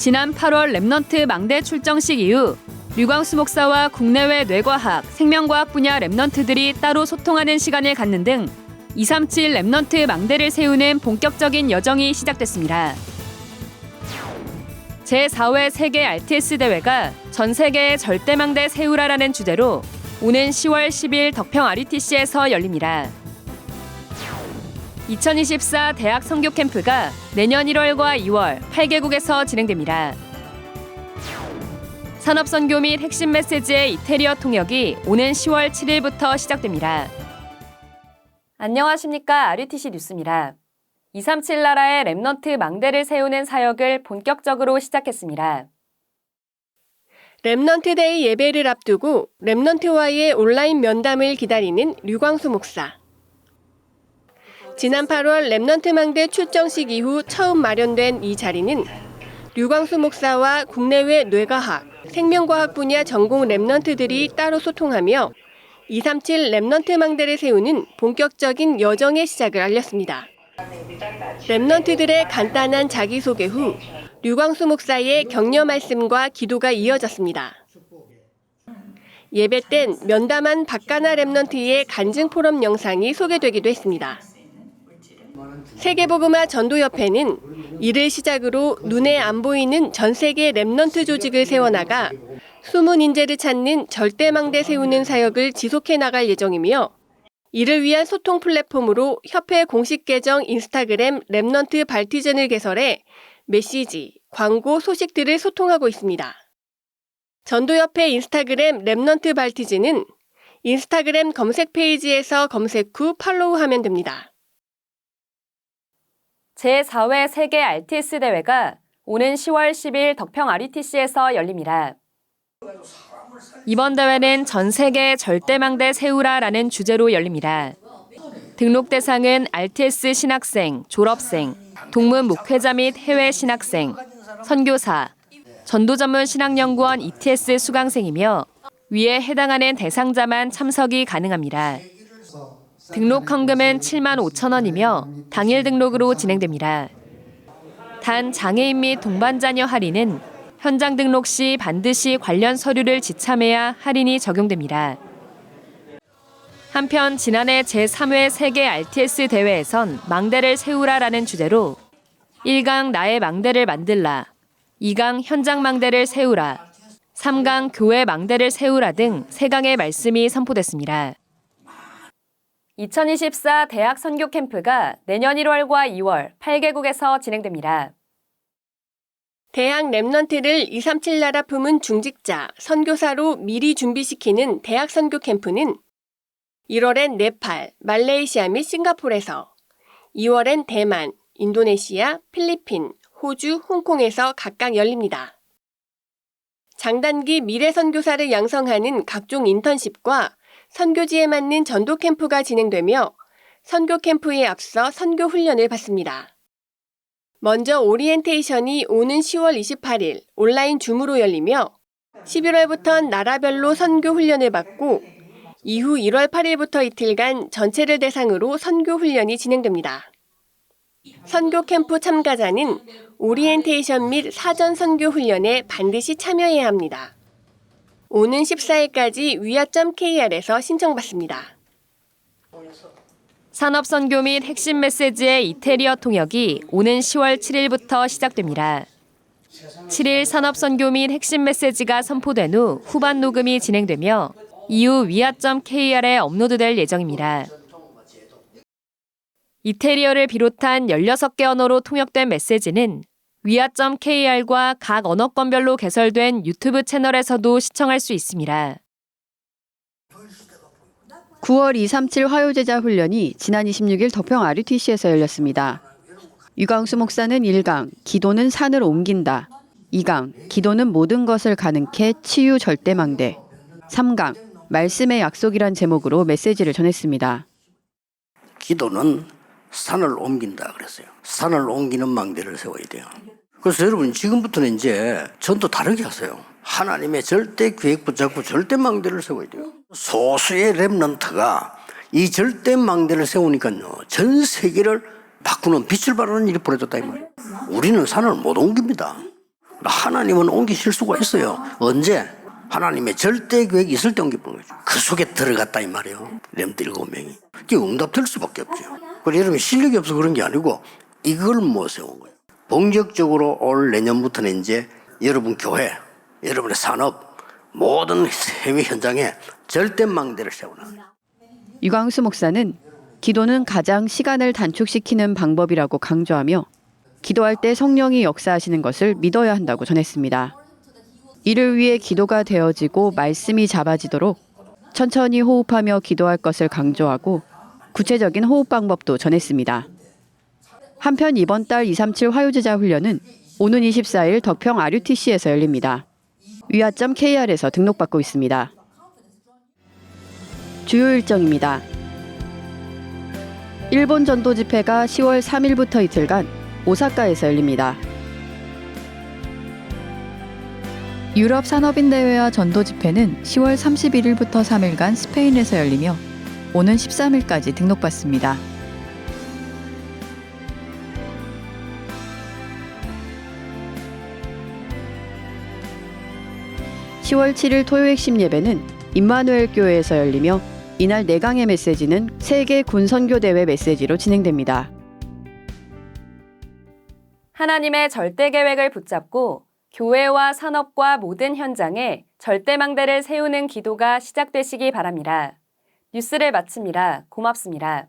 지난 8월 랩넌트 망대 출정식 이후 류광수 목사와 국내외 뇌과학, 생명과학 분야 랩넌트들이 따로 소통하는 시간을 갖는 등 237 랩넌트 망대를 세우는 본격적인 여정이 시작됐습니다. 제4회 세계 RTS 대회가 전 세계의 절대망대 세우라라는 주제로 오는 10월 10일 덕평 RUTC에서 열립니다. 2024 대학 선교 캠프가 내년 1월과 2월 8개국에서 진행됩니다. 산업 선교 및 핵심 메시지의 이태리어 통역이 오는 10월 7일부터 시작됩니다. 안녕하십니까. RUTC 뉴스입니다. 237 나라의 랩넌트 망대를 세우는 사역을 본격적으로 시작했습니다. 랩넌트 데이 예배를 앞두고 랩넌트와의 온라인 면담을 기다리는 류광수 목사. 지난 8월 랩넌트 망대 출정식 이후 처음 마련된 이 자리는 류광수 목사와 국내외 뇌과학, 생명과학 분야 전공 랩넌트들이 따로 소통하며 237 랩넌트 망대를 세우는 본격적인 여정의 시작을 알렸습니다. 랩넌트들의 간단한 자기소개 후 류광수 목사의 격려 말씀과 기도가 이어졌습니다. 예배 땐 면담한 박가나 랩넌트의 간증 포럼 영상이 소개되기도 했습니다. 세계복음화 전도협회는 이를 시작으로 눈에 안 보이는 전 세계 랩넌트 조직을 세워나가 숨은 인재를 찾는 절대망대 세우는 사역을 지속해 나갈 예정이며 이를 위한 소통 플랫폼으로 협회 공식 계정 인스타그램 랩넌트 발티즌을 개설해 메시지, 광고, 소식들을 소통하고 있습니다. 전도협회 인스타그램 랩넌트 발티즌은 인스타그램 검색 페이지에서 검색 후 팔로우하면 됩니다. 제4회 세계 RTS 대회가 오는 10월 10일 덕평 RUTC에서 열립니다. 이번 대회는 전 세계 절대망대 세우라라는 주제로 열립니다. 등록 대상은 RTS 신학생, 졸업생, 동문 목회자 및 해외 신학생, 선교사, 전도 전문 신학연구원 ETS 수강생이며 위에 해당하는 대상자만 참석이 가능합니다. 등록 헌금은 7만 5천 원이며 당일 등록으로 진행됩니다. 단 장애인 및 동반 자녀 할인은 현장 등록 시 반드시 관련 서류를 지참해야 할인이 적용됩니다. 한편 지난해 제3회 세계 RTS 대회에선 망대를 세우라라는 주제로 1강 나의 망대를 만들라, 2강 현장 망대를 세우라, 3강 교회 망대를 세우라 등 3강의 말씀이 선포됐습니다. 2024 대학 선교 캠프가 내년 1월과 2월 8개국에서 진행됩니다. 대학 랩넌트를 237 나라 품은 중직자, 선교사로 미리 준비시키는 대학 선교 캠프는 1월엔 네팔, 말레이시아 및 싱가포르에서, 2월엔 대만, 인도네시아, 필리핀, 호주, 홍콩에서 각각 열립니다. 장단기 미래 선교사를 양성하는 각종 인턴십과 선교지에 맞는 전도 캠프가 진행되며 선교 캠프에 앞서 선교 훈련을 받습니다. 먼저 오리엔테이션이 오는 10월 28일 온라인 줌으로 열리며 11월부터 나라별로 선교 훈련을 받고 이후 1월 8일부터 이틀간 전체를 대상으로 선교 훈련이 진행됩니다. 선교 캠프 참가자는 오리엔테이션 및 사전 선교 훈련에 반드시 참여해야 합니다. 오는 14일까지 위아.kr에서 신청받습니다. 산업선교 및 핵심 메시지의 이태리어 통역이 오는 10월 7일부터 시작됩니다. 7일 산업선교 및 핵심 메시지가 선포된 후 후반 녹음이 진행되며 이후 위아.kr에 업로드될 예정입니다. 이태리어를 비롯한 16개 언어로 통역된 메시지는 위아.kr과 각 언어권별로 개설된 유튜브 채널에서도 시청할 수 있습니다. 9월 237 화요제자 훈련이 지난 26일 덕평 RUTC에서 열렸습니다. 유광수 목사는 1강 기도는 산을 옮긴다. 2강 기도는 모든 것을 가능케 치유 절대망대. 3강 말씀의 약속이란 제목으로 메시지를 전했습니다. 기도는 산을 옮긴다 그랬어요. 산을 옮기는 망대를 세워야 돼요. 그래서 여러분 지금부터는 이제 전도 다르게 하세요. 하나님의 절대 계획 붙잡고 절대 망대를 세워야 돼요. 소수의 랩런트가 이 절대 망대를 세우니까요. 전 세계를 바꾸는 빛을 발하는 일이 벌어졌다 이 말이에요. 우리는 산을 못 옮깁니다. 하나님은 옮기실 수가 있어요. 언제? 하나님의 절대 계획이 있을 때 옮겨보는 거죠. 그 속에 들어갔다 이 말이에요. 렘들 일곱 명이. 그게 응답될 수밖에 없죠. 그래 여러분 실력이 없어 그런 게 아니고 이걸 못 세운 거예요. 본격적으로 올 내년부터는 이제 여러분 교회, 여러분의 산업, 모든 해외 현장에 절대 망대를 세우는 유광수 목사는 기도는 가장 시간을 단축시키는 방법이라고 강조하며 기도할 때 성령이 역사하시는 것을 믿어야 한다고 전했습니다. 이를 위해 기도가 되어지고 말씀이 잡아지도록 천천히 호흡하며 기도할 것을 강조하고 구체적인 호흡 방법도 전했습니다. 한편 이번 달 237 화요제자 훈련은 오는 24일 덕평 RUTC에서 열립니다. 위아점 KR에서 등록받고 있습니다. 주요 일정입니다. 일본 전도 집회가 10월 3일부터 이틀간 오사카에서 열립니다. 유럽 산업인 대회와 전도 집회는 10월 31일부터 3일간 스페인에서 열리며 오는 13일까지 등록받습니다. 10월 7일 토요 핵심 예배는 임마누엘 교회에서 열리며 이날 내강의 메시지는 세계 군 선교 대회 메시지로 진행됩니다. 하나님의 절대 계획을 붙잡고 교회와 산업과 모든 현장에 절대망대를 세우는 기도가 시작되시기 바랍니다. 뉴스를 마칩니다. 고맙습니다.